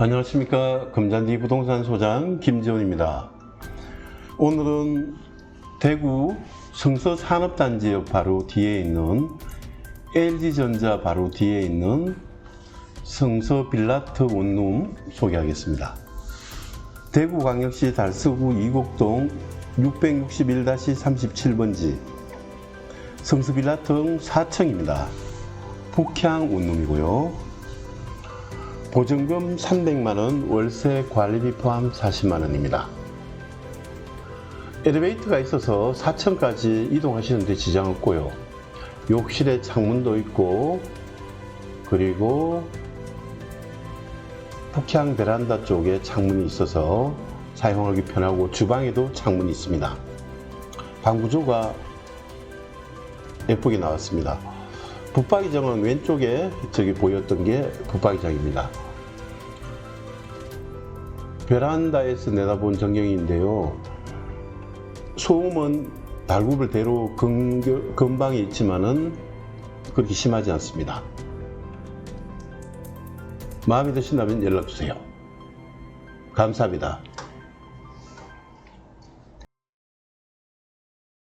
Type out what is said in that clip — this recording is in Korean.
안녕하십니까 금잔디 부동산 소장 김지원입니다. 오늘은 대구 성서 산업단지역 바로 뒤에 있는 LG전자 바로 뒤에 있는 성서 빌라트 원룸 소개하겠습니다. 대구광역시 달서구 이곡동 661-37번지 성서 빌라트 4층입니다. 북향 원룸이고요. 보증금 300만원, 월세 관리비 포함 40만원입니다. 엘리베이터가 있어서 4층까지 이동하시는데 지장 없고요. 욕실에 창문도 있고, 그리고 북향 베란다 쪽에 창문이 있어서 사용하기 편하고 주방에도 창문이 있습니다. 방 구조가 예쁘게 나왔습니다. 붙박이장은 왼쪽에 저기 보였던 게 붙박이장입니다. 베란다에서 내다본 전경인데요. 소음은 달구벌대로 근겨- 근방에 있지만은 그렇게 심하지 않습니다. 마음에 드신다면 연락 주세요. 감사합니다.